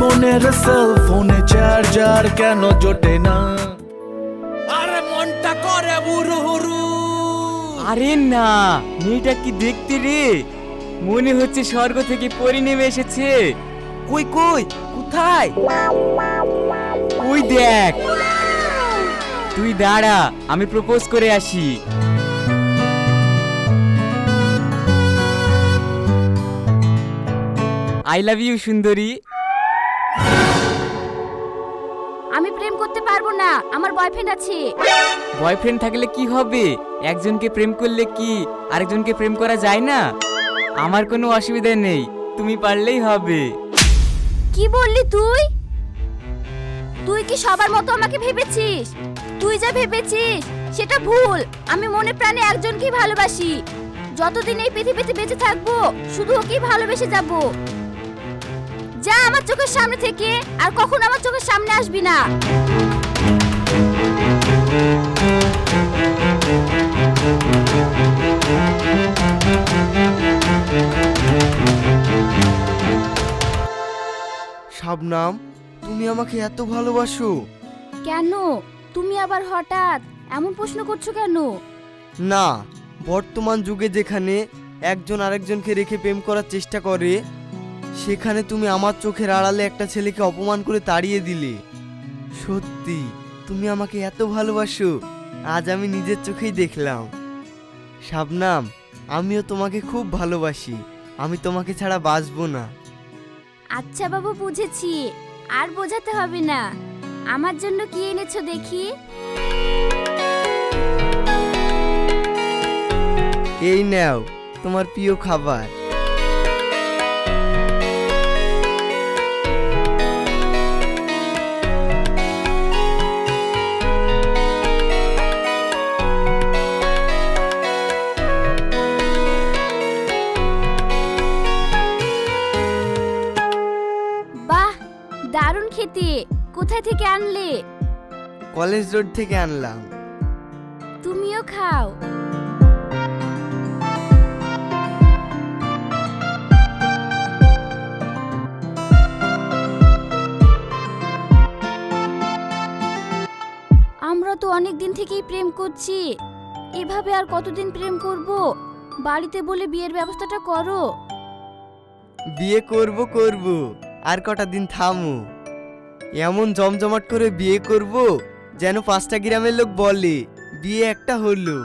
মনের সেল ফোনে চার্জার কেন জোটে না? আরে মনটা করে বুরু হুরু। আরে না মেয়েটা কি দেখতে রে? মনে হচ্ছে স্বর্গ থেকে পরি নেমে এসেছে। কই কই কোথায়? ওই দেখ। তুই দাঁড়া আমি প্রপোজ করে আসি। আই লাভ ইউ সুন্দরী। আমি প্রেম করতে পারব না। আমার বয়ফ্রেন্ড আছে। বয়ফ্রেন্ড থাকলে কি হবে? একজনকে প্রেম করলে কি আরেকজনকে প্রেম করা যায় না? আমার কোনো অসুবিধা নেই। তুমি পারলেই হবে। কি বললি তুই? তুই কি সবার মতো আমাকে ভেবেছিস? তুই যা ভেবেছিস সেটা ভুল। আমি মনে প্রাণে একজনকেই ভালোবাসি। যতদিন এই পৃথিবীতে বেঁচে থাকব শুধু ওকেই ভালোবেসে যাব। যা আমার চোখের সামনে থেকে আর কখন আমার চোখের সামনে আসবি না। শাবনাম তুমি আমাকে এত ভালোবাসো। কেন? তুমি আবার হঠাৎ এমন প্রশ্ন করছ কেন? না বর্তমান যুগে যেখানে একজন আরেকজনকে রেখে প্রেম করার চেষ্টা করে সেখানে তুমি আমার চোখের আড়ালে একটা ছেলেকে অপমান করে তাড়িয়ে দিলে। সত্যি তুমি আমাকে এত ভালোবাসো আজ আমি নিজের চোখেই দেখলাম। শাবনাম আমিও তোমাকে খুব ভালোবাসি আমি তোমাকে ছাড়া বাঁচবো না। আচ্ছা বাবু বুঝেছি আর বোঝাতে হবে না। আমার জন্য কি এনেছো দেখি? এই নাও তোমার প্রিয় খাবার। কোথায় থেকে আনলে? কলেজ রোড থেকে আনলাম। তুমিও খাও। আমরা তো অনেক দিন থেকেই প্রেম করছি। এভাবে আর কতদিন প্রেম করব? বাড়িতে বলে বিয়ের ব্যবস্থাটা করো। বিয়ে করব করব। আর কটা দিন থামো। এমন জমজমাট করে বিয়ে করব যেন পাঁচটা গ্রামের লোক বলে বিয়ে একটা হলো।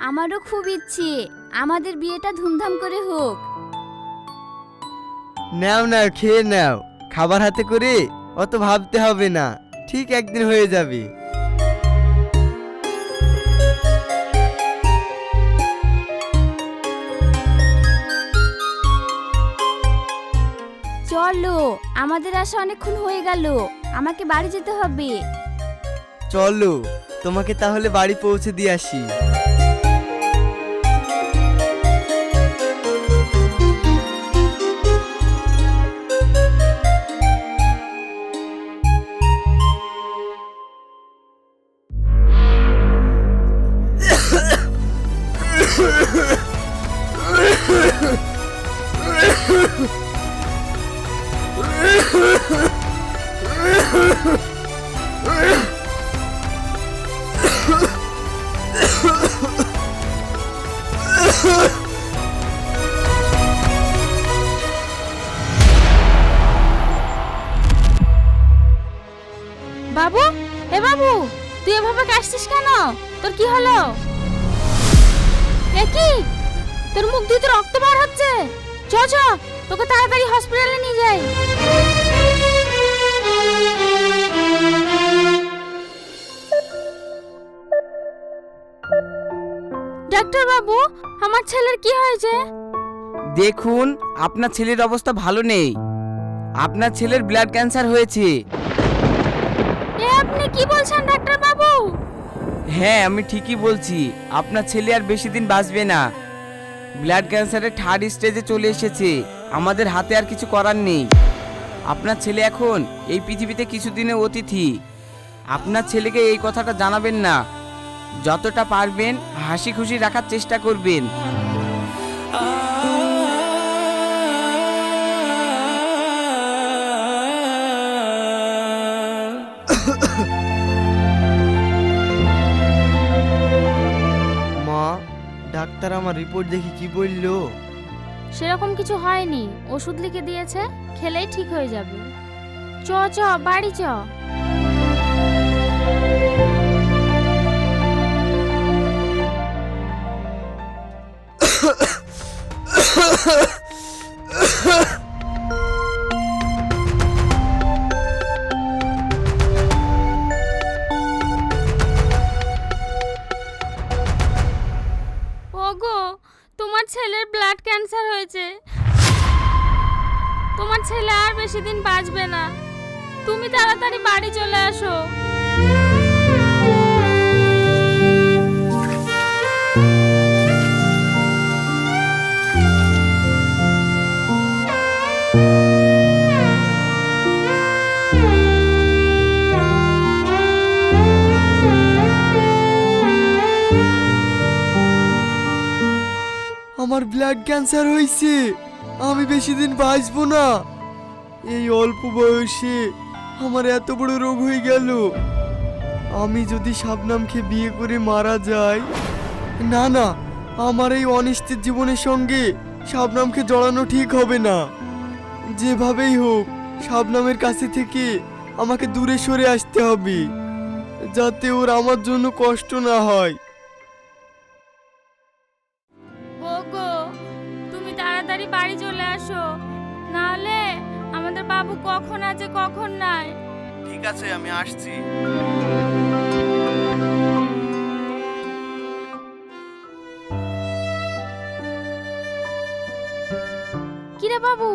আমারও খুব ইচ্ছে আমাদের বিয়েটা ধুমধাম করে হোক। নাও নাও খেয়ে নাও খাবার হাতে করে অত ভাবতে হবে না ঠিক একদিন হয়ে যাবে। চলো আমাদের আসা অনেকক্ষণ হয়ে গেল। আমাকে বাড়ি যেতে হবে। চলো তোমাকে তাহলে বাড়ি পৌঁছে দিয়ে আসি। বাবু, এ বাবু, তুই এভাবে কাশছিস কেন? তোর কি হলো? এ কি? তোর মুখ দিয়ে তো রক্ত বার হচ্ছে। চ চ। তোকে তাড়াতাড়ি হসপিটালে নিয়ে যাই। ডাক্তার বাবু আমার ছেলের কি হয়েছে? দেখুন আপনার ছেলের অবস্থা ভালো নেই। আপনার ছেলের ব্লাড ক্যান্সার হয়েছে। এ আপনি কি বলছেন ডাক্তার বাবু? হ্যাঁ আমি ঠিকই বলছি। আপনার ছেলে আর বেশি দিন বাঁচবে না। ব্লাড ক্যান্সারের থার্ড স্টেজে চলে এসেছে। আমাদের হাতে আর কিছু করার নেই। আপনার ছেলে এখন এই পৃথিবীতে কিছুদিনের অতিথি। আপনার ছেলেকে এই কথাটা জানাবেন না। যতটা পারবেন হাসি খুশি রাখার চেষ্টা করবেন। মা, ডাক্তার আমার রিপোর্ট দেখে কি বলল? সেরকম কিছু হয়নি। ওষুধ লিখে দিয়েছে, খেলেই ঠিক হয়ে যাবে। চ চ, বাড়ি চ। ওগো তোমার ছেলের ব্লাড ক্যান্সার হয়েছে। তোমার ছেলে আর বেশি দিন বাঁচবে না। তুমি তাড়াতাড়ি বাড়ি চলে আসো। আমার ব্লাড ক্যান্সার হয়েছে আমি বেশি দিন বাঁচবো না। এই অল্প বয়সে আমার এত বড় রোগ হয়ে গেল। আমি যদি শাবনামকে বিয়ে করে মারা যাই, না না, আমার এই অনিশ্চিত জীবনের সঙ্গে শাবনামকে জড়ানো ঠিক হবে না। যেভাবেই হোক, শাবনামের কাছে থেকে আমাকে দূরে সরে আসতে হবে, যাতে ওর আমার জন্য কষ্ট না হয়। তাড়াতাড়ি বাড়ি চলে আসো। নাহলে আমাদের বাবু কখন আছে কখন নাই। ঠিক আছে আমি আসছি। কিরে বাবু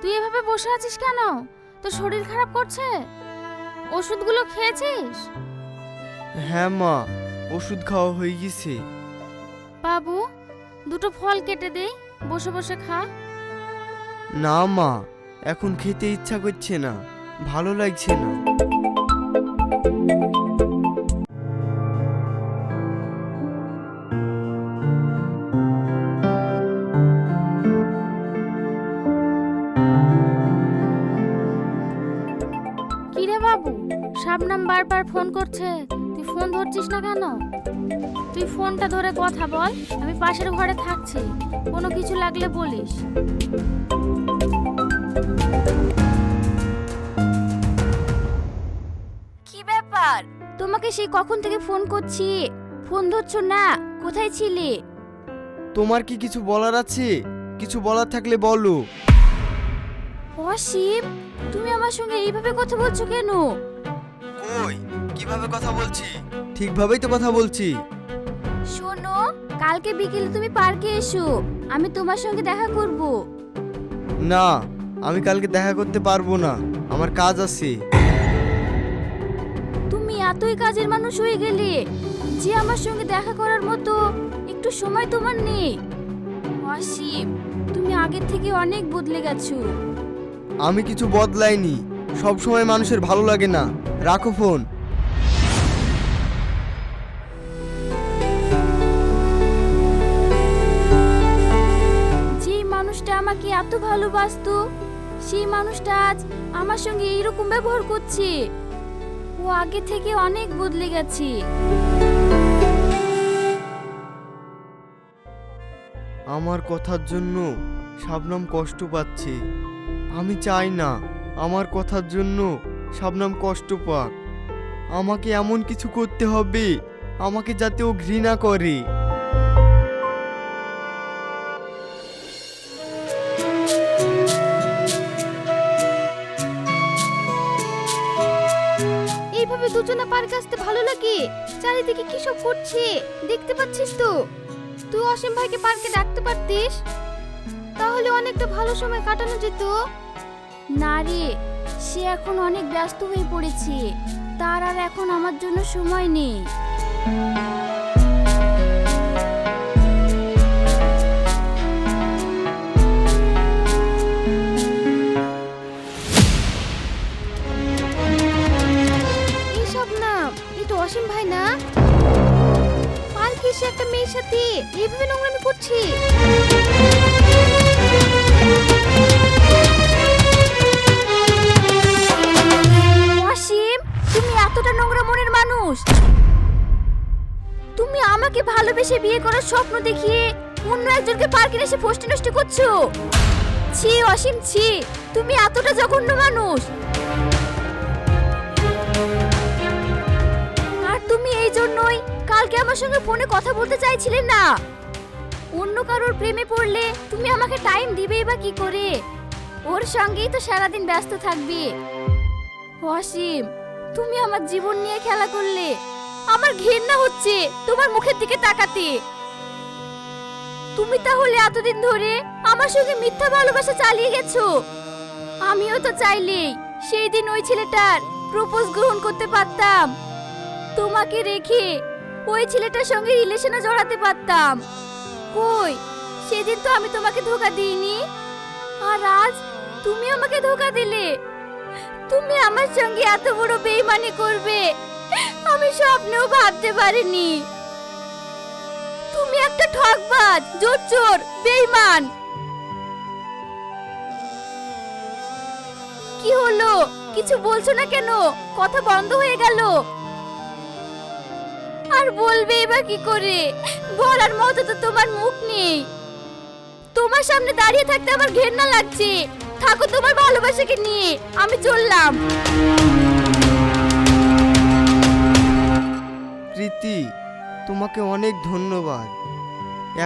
তুই এভাবে বসে আছিস কেন? তোর শরীর খারাপ করছে? ওষুধগুলো খেয়েছিস? হ্যাঁ মা ওষুধ খাওয়া হয়ে গেছে। বাবু দুটো ফল কেটে দেই বসে বসে খা। না মা এখন খেতে ইচ্ছা করছে না ভালো লাগছে না। কিরে বাবু শাবনাম বারবার ফোন করছে তুই ফোন ধরছিস না কেন? তুই ফোনটা ধরে কথা বল আমি পাশের ঘরে থাকছি। কোনো কিছু লাগলে বলিস। কি ব্যাপার? তোমাকে সেই কখন থেকে ফোন করছি? ফোন ধরছো না? কোথায় ছিলে? তোমার কি কিছু বলার আছে? কিছু বলার থাকলে বলো। অসীম তুমি আমার সঙ্গে এইভাবে কথা বলছো কেন? কই? কীভাবে কথা বলছি? ঠিকভাবেই তো কথা বলছি। কালকে বিকেলে তুমি পার্কে এসো। আমি তোমার সঙ্গে দেখা করব। না আমি কালকে দেখা করতে পারব না। আমার কাজ আছে। তুমি এতই কাজের মানুষ হয়ে গেলে যে আমার সঙ্গে দেখা করার মতো একটু সময় তোমার নেই। অসীম তুমি আগের থেকে অনেক বদলে গেছো। আমি কিছু বদলাইনি। সব সময় মানুষের ভালো লাগে না। রাখো ফোন। মানুষটা আমাকে এত ভালোবাসতো, সেই মানুষটা আজ আমার সঙ্গে এইরকম ব্যবহার করছে। ও আগে থেকে অনেক বদলে গেছে। আমার কথার জন্য শাবনাম কষ্ট পাচ্ছে। আমি চাই না আমার কথার জন্য শাবনাম কষ্ট পাক। আমাকে এমন কিছু করতে হবে, আমাকে যাতে ও ঘৃণা করে। দুজনে পার্কে আসতে ভালো লাগে। চারিদিকে কি সব করছে? দেখতে পাচ্ছিস তো। তুই অসীম ভাইকে পার্কে ডাকতে পারতিস? তাহলে অনেকটা ভালো সময় কাটানো যেত। না রে, সে এখন অনেক ব্যস্ত হয়ে পড়েছে। তার আর এখন আমার জন্য সময় নেই। সাথে এইভাবে নোংরামি করছি? অসীম তুমি এতটা নোংরা মনের মানুষ। তুমি আমাকে ভালোবেসে বিয়ে করার স্বপ্ন দেখিয়ে অন্য একজনকে পার্কে এসে ফষ্টি নষ্টি করছ? ছি অসীম ছি। তুমি এতটা জঘন্য মানুষ। তুমি এই জন্যই কালকে আমার সঙ্গে ফোনে কথা বলতে চাইছিলে না। অন্য কারোর প্রেমে পড়লে তুমি আমাকে টাইম দিবেই বা কি করে? ওর সঙ্গেই তো সারাদিন ব্যস্ত থাকবে। অসীম, তুমি আমার জীবন নিয়ে খেলা করলে। আমার ঘৃণা হচ্ছে তোমার মুখের দিকে তাকাতে। তুমি তাহলে এতদিন ধরে আমার সঙ্গে মিথ্যা ভালোবাসা চালিয়ে গেছো। আমিও তো চাইলেই সেই দিন ওই ছেলেটার প্রপোজ গ্রহণ করতে পারতাম। তোমাকে রেখে ওই ছেলেটার সঙ্গে রিলেশনে জড়াতে পারতাম। কই? সেদিন তো আমি তোমাকে ধোকা দিইনি। আর আজ তুমি আমাকে ধোকা দিলে। তুমি আমার সঙ্গে এত বড় বেইমানি করবে। আমি স্বপ্নেও ভাবতে পারিনি। তুমি একটা ঠকবাজ জোর চোর বেইমান। কি হলো? কিছু বলছো না কেন? কথা বন্ধ হয়ে গেল। আর বলবে বা কি করে? বলার মতো তো তোমার মুখ নেই। তোমার সামনে দাঁড়িয়ে থাকতে আমার ঘেন্না লাগছে। থাকো তোমার ভালোবাসাকে নিয়ে, আমি চললাম। প্রীতি, তোমাকে অনেক ধন্যবাদ।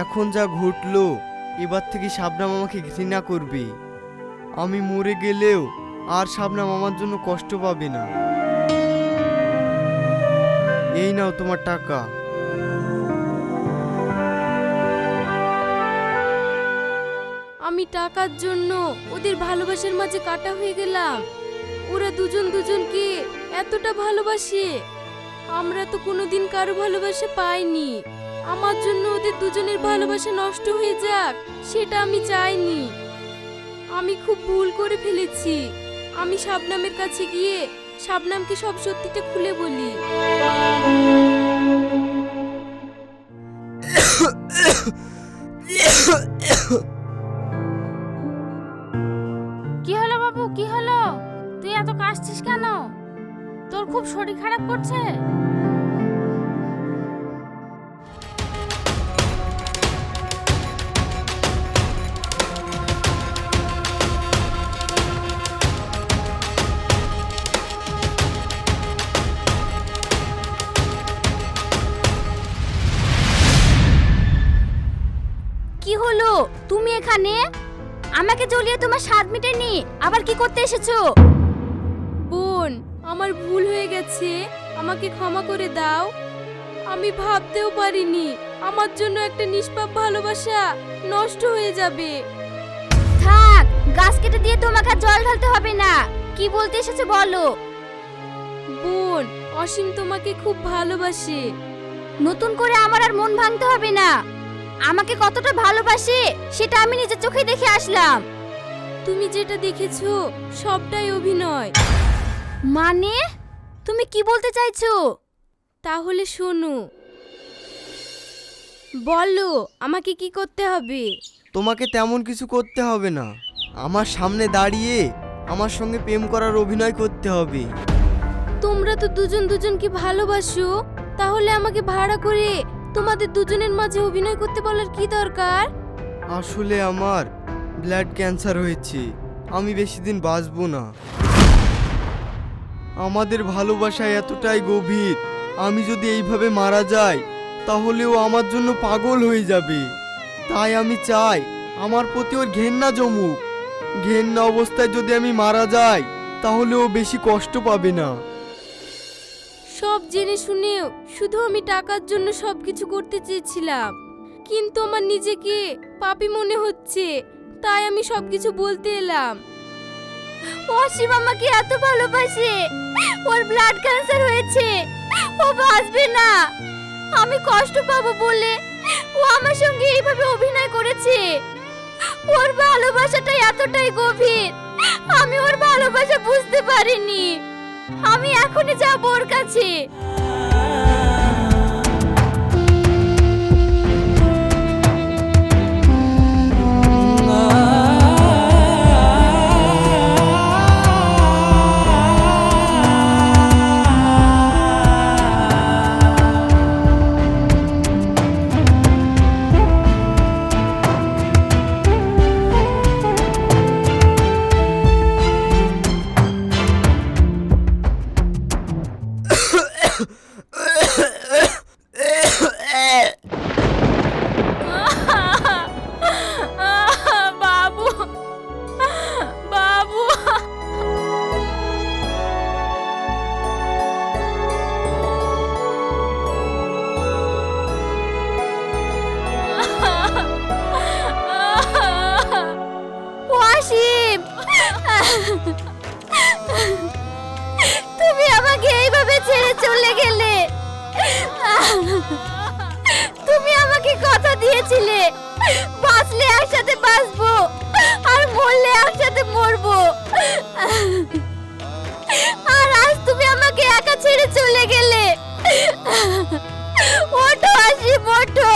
এখন যা ঘটলো, এবার থেকে শাবনাম আমাকে ঘৃণা করবে। আমি মরে গেলেও আর শাবনাম আমার জন্য কষ্ট পাবে না। এই নাও তোমার টাকা। আমি টাকার জন্য ওদের ভালোবাসার মাঝে কাটা হয়ে গেলাম। ওরা দুজন দুজনকে এতটা ভালোবাসে। আমরা তো কোনোদিন কারও ভালোবাসা পাইনি। আমার জন্য ওদের দুজনের ভালোবাসা নষ্ট হয়ে যাক, সেটা আমি চাইনি। আমি খুব ভুল করে ফেলেছি। আমি শাবনামের কাছে গিয়ে শাবনামকে সব সত্যিটা খুলে বলি? কি হলো বাবু, কি হলো? তুই এত কাশছিস কেন? তোর খুব শরীর খারাপ করছে। তুমি এখানে? আমাকে জ্বলিয়ে তোমার স্বাদ মিটেনি। আবার কি করতে এসেছ? বোন আমার ভুল হয়ে গেছে। আমাকে ক্ষমা করে দাও। আমি ভাবতেও পারিনি। আমার জন্য একটা নিষ্পাপ ভালোবাসা নষ্ট হয়ে যাবে। থাক গাছ কেটে দিয়ে তোমাকে আর জল ঢালতে হবে না। কি বলতে এসেছ বলো। বোন অসীম তোমাকে খুব ভালোবাসে। নতুন করে আমার আর মন ভাঙতে হবে না। আমাকে কতটা ভালোবাসে সেটা আমি নিজের চোখে দেখে আসলাম। তুমি যেটা দেখেছ সবটাই অভিনয়। মানে? তুমি কি বলতে চাইছো? তাহলে শোনো। বলো আমাকে কি করতে হবে? তোমাকে তেমন কিছু করতে হবে না। আমার সামনে দাঁড়িয়ে আমার সঙ্গে প্রেম করার অভিনয় করতে হবে। তোমরা তো দুজন দুজনকে ভালোবাসো তাহলে আমাকে ভাড়া করে তোমাদের দুজনের মাঝে অভিনয় করতে বলার কি দরকার? আসলে আমার ব্লাড ক্যান্সার হয়েছে। আমি বেশি দিন বাঁচবো না। আমাদের ভালোবাসা এতটাই গভীর। আমি যদি এইভাবে মারা যাই তাহলে ও আমার জন্য পাগল হয়ে যাবে। তাই আমি চাই আমার প্রতি ওর ঘেন্না জমুক। ঘেন্না অবস্থায় যদি আমি মারা যাই, তাহলে ও বেশি কষ্ট পাবে না। জেনে শুনেও শুধু আমি টাকার জন্য সব কিছু করতে চেয়েছিলাম। কিন্তু আমার নিজেকে পাপি মনে হচ্ছে, তাই আমি সব কিছু বলতে এলাম। অসীম আমাকে এত ভালোবাসে, ওর ব্লাড ক্যান্সার হয়েছে, ও বাঁচবে না। আমি কষ্ট পাবো বলে ও আমার সঙ্গে এইভাবে অভিনয় করেছে। ওর ভালোবাসাটা এতটাই গভীর, আমি ওর ভালোবাসা বুঝতে পারিনি। আমি এখনই যাব ওর কাছে। বলেছিলে বাঁচলে একসাথে বাঁচবো আর মরলে একসাথে মরবো। আর আজ তুমি আমাকে একা ছেড়ে চলে গেলে। ওঠো আসি ওঠো।